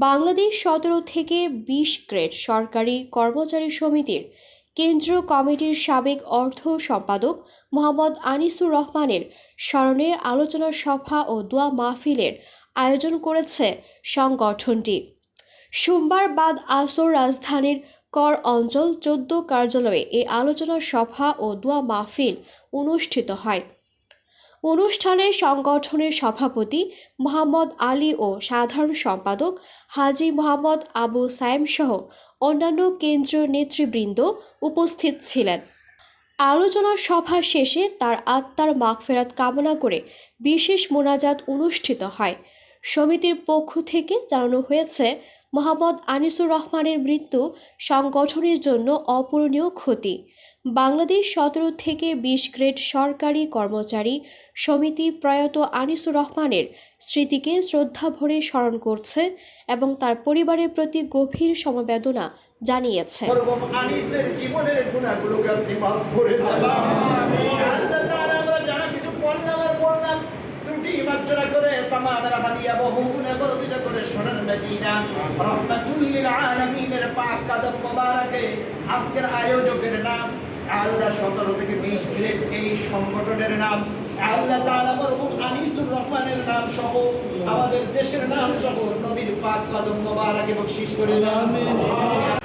বাংলাদেশ সতেরো থেকে বিশ গ্রেড সরকারি কর্মচারী সমিতির কেন্দ্রীয় কমিটির সাবেক অর্থ সম্পাদক মোহাম্মদ আনিসুর রহমানের স্মরণে আলোচনা সভা ও দোয়া মাহফিলের আয়োজন করেছে সংগঠনটি। সোমবার বাদ আসর রাজধানীর কর অঞ্চল চোদ্দ কার্যালয়ে এই আলোচনা সভা ও দোয়া মাহফিল অনুষ্ঠিত হয়। অনুষ্ঠানে সংগঠনের সভাপতি মোহাম্মদ আলী ও সাধারণ সম্পাদক হাজি মোহাম্মদ আবু সায়েম সহ অন্যান্য কেন্দ্রীয় নেতৃবৃন্দ উপস্থিত ছিলেন। আলোচনা সভা শেষে তার আত্মার মাগফেরাত কামনা করে বিশেষ মোনাজাত অনুষ্ঠিত হয়। সমিতির পক্ষ থেকে জানানো হয়েছে, মোহাম্মদ আনিসুর রহমানের মৃত্যু সংগঠনের জন্য অপূরণীয় ক্ষতি। বাংলাদেশ সতেরো থেকে বিশ গ্রেড সরকারি কর্মচারী সমিতি প্রয়াত আনিসুর রহমানের স্মৃতিকে শ্রদ্ধা ভরে স্মরণ করছে এবং তার পরিবারের প্রতি গভীর সমবেদনা জানিয়েছে। বহুগুণে বর্ধিত করে সোনার মদিনা। রহমাতুল্লিল আলামিনের পাক কদম আজকের আয়োজকের নাম আল্লাহ সতেরো থেকে বিশ গ্রেড এই সংগঠনের নাম। আল্লাহ তাআলা মরহুম আনিসুর রহমানের নাম সহ আমাদের দেশের নাম সহ নবীর পাক কদম মোবারকে বকশিস করে দেন